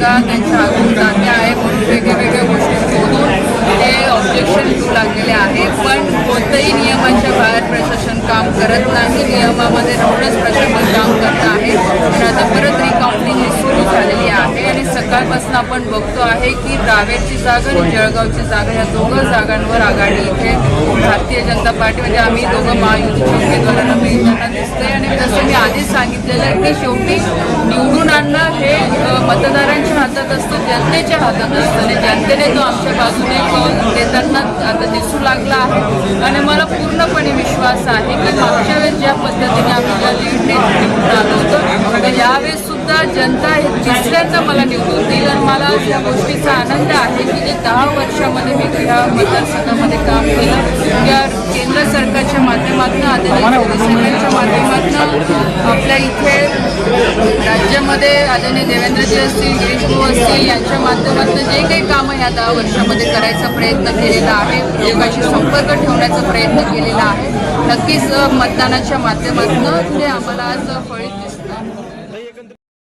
जागा त्यांच्या हातून जाते आहे म्हणून वेगवेगळ्या गोष्टी शोधून ते ऑब्जेक्शन घेऊ लागलेले आहे पण कोणतंही नियमांच्या बाहेर प्रशासन काम करत नाही. नियमामध्ये राहूनच प्रशासन काम करत आहे. तर आता परत रिकाउंटिंग ही सुरू झालेली आहे आणि सकाळपासून आपण बघतो आहे की रावेरची जागा आणि जळगावची जागा या दोघं जागांवर आघाडी पार्टी म्हणजे आम्ही दोघं महायुतीच्या उमेदवारांना मिळताना दिसतंय. आणि जसं मी आधीच सांगितलेलं आहे की शेवटी निवडून आणणं हे मतदारांच्या हातात असतं जनतेच्या हातात असतं. आणि जनतेने तो आमच्या बाजूने कौल देताना आता दिसू लागला आहे. आणि मला पूर्णपणे विश्वास आहे की मागच्या वेळेस ज्या पद्धतीने आम्ही ज्या लीडने निवडून आलो होतो तर यावेळेस सुद्धा जनता हे तिसऱ्यांदा मला निवडून देईल. आणि मला या गोष्टीचा आनंद आहे की जे दहा वर्षामध्ये मी या मतदारसंघामध्ये काम केलं माध्यमातून माध्यमातून आपल्या इथे राज्यामध्ये आदरणीय देवेंद्रजी असतील गिरीश भाऊ असतील यांच्या माध्यमातून जे काही कामं ह्या दहा वर्षामध्ये करायचा प्रयत्न केलेला आहे लोकांशी संपर्क ठेवण्याचा प्रयत्न केलेला आहे नक्कीच मतदानाच्या माध्यमातून ते आम्हाला आज फळीत